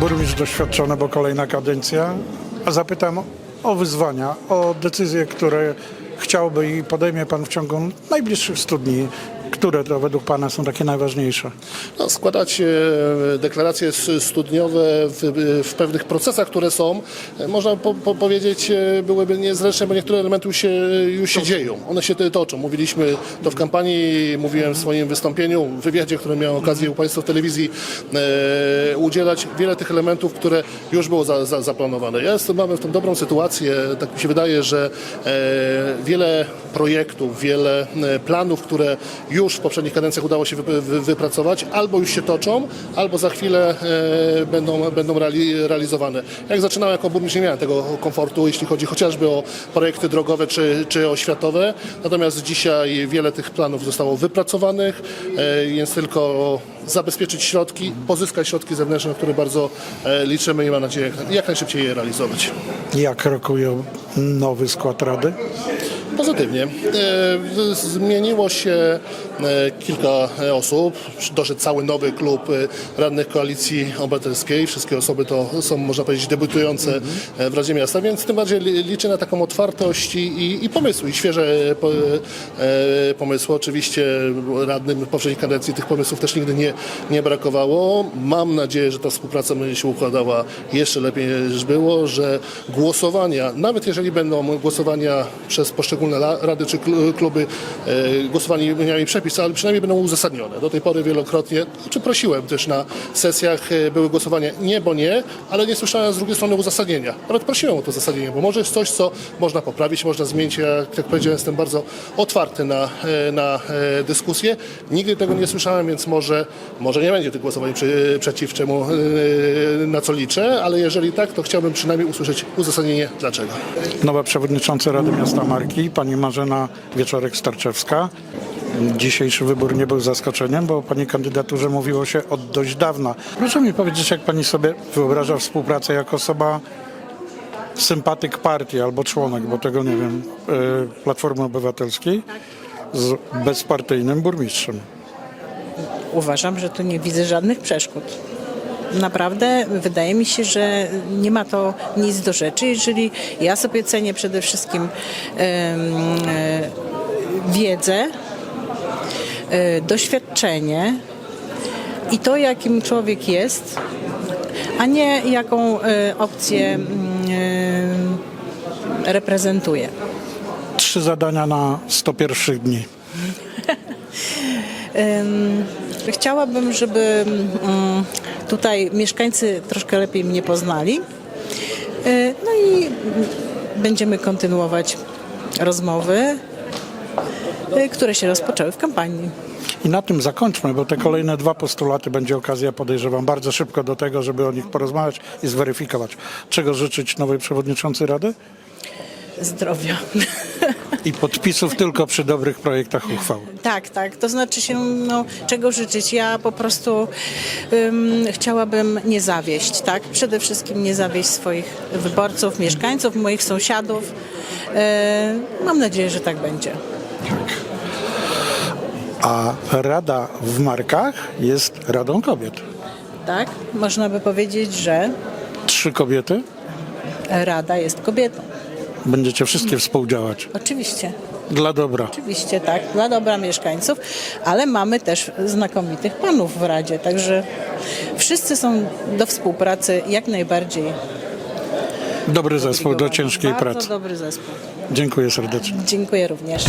burmistrz doświadczony, bo kolejna kadencja. A zapytam o wyzwania, o decyzje, które chciałby i podejmie Pan w ciągu najbliższych 100 dni. Które według Pana są takie najważniejsze? No, składać e, deklaracje studniowe w, w pewnych procesach, które są, e, można po, po powiedzieć, e, byłyby niezręczne, bo niektóre elementy już się, już się dzieją. One się toczą. Mówiliśmy to w kampanii, mówiłem w swoim wystąpieniu, w wywiadzie, który miałem okazję u Państwa w telewizji e, udzielać. Wiele tych elementów, które już było za, za, zaplanowane. Jest, mamy w tą dobrą sytuację. Tak mi się wydaje, że e, wiele projektów, wiele e, planów, które już w poprzednich kadencjach udało się wy, wy, wypracować, albo już się toczą, albo za chwilę e, będą, będą reali, realizowane. Jak zaczynałem jako burmistrz, nie miałem tego komfortu, jeśli chodzi chociażby o projekty drogowe czy, czy oświatowe. Natomiast dzisiaj wiele tych planów zostało wypracowanych, więc tylko zabezpieczyć środki, pozyskać środki zewnętrzne, które bardzo e, liczymy i mam nadzieję jak, najszybciej je realizować. Jak rokuje nowy skład Rady? Pozytywnie. E, Zmieniło się e, kilka osób. Doszedł cały nowy klub e, radnych Koalicji Obywatelskiej. Wszystkie osoby to są, można powiedzieć, debiutujące e, w Radzie Miasta, więc tym bardziej li- liczę na taką otwartość i, i, i pomysły, i świeże po, pomysły. Oczywiście radnym w poprzedniej kadencji tych pomysłów też nigdy nie, nie brakowało. Mam nadzieję, że ta współpraca będzie się układała jeszcze lepiej niż było, że głosowania, nawet jeżeli będą głosowania przez poszczególne la- rady czy klu- kluby, e, głosowanie nie miały przepis, ale przynajmniej będą uzasadnione. Do tej pory wielokrotnie, czy prosiłem też na sesjach, e, były głosowania nie, bo nie, ale nie słyszałem z drugiej strony uzasadnienia. Nawet prosiłem o to uzasadnienie, bo może jest coś, co można poprawić, można zmienić. Ja, jak powiedziałem, jestem bardzo otwarty na, e, na dyskusję. Nigdy tego nie słyszałem, więc może, może nie będzie tych głosowań przy, przeciw czemu, na co liczę, ale jeżeli tak, to chciałbym przynajmniej usłyszeć uzasadnienie dlaczego. Nowa przewodnicząca Rady Miasta Marki, pani Marzena Wieczorek-Starczewska. Dzisiejszy wybór nie był zaskoczeniem, bo o pani kandydaturze mówiło się od dość dawna. Proszę mi powiedzieć, jak pani sobie wyobraża współpracę jako osoba sympatyk partii albo członek, bo tego nie wiem, y, Platformy Obywatelskiej z bezpartyjnym burmistrzem. Uważam, że tu nie widzę żadnych przeszkód. Naprawdę wydaje mi się, że nie ma to nic do rzeczy, jeżeli ja sobie cenię przede wszystkim e, wiedzę, e, doświadczenie i to, jakim człowiek jest, a nie jaką e, opcję mm, reprezentuje. Trzy zadania na 101 dni. Chciałabym, żeby mm, tutaj mieszkańcy troszkę lepiej mnie poznali. E, No i będziemy kontynuować rozmowy, e, które się rozpoczęły w kampanii. I na tym zakończmy, bo te kolejne dwa postulaty będzie okazja, podejrzewam, bardzo szybko do tego, żeby o nich porozmawiać i zweryfikować. Czego życzyć nowej przewodniczącej Rady? Zdrowia. I podpisów tylko przy dobrych projektach uchwał. Tak, tak. To znaczy się, no, czego życzyć. Ja po prostu ym, chciałabym nie zawieść, tak? Przede wszystkim nie zawieść swoich wyborców, mieszkańców, moich sąsiadów. E, mam nadzieję, że tak będzie. A Rada w Markach jest Radą Kobiet. Tak? Można by powiedzieć, że Trzy kobiety. Rada jest kobietą. Będziecie wszystkie współdziałać. Oczywiście. Dla dobra. Oczywiście, tak, dla dobra mieszkańców, ale mamy też znakomitych panów w Radzie, także wszyscy są do współpracy jak najbardziej. Dobry zespół do ciężkiej Bardzo pracy. dobry zespół. Dziękuję serdecznie. Dziękuję również.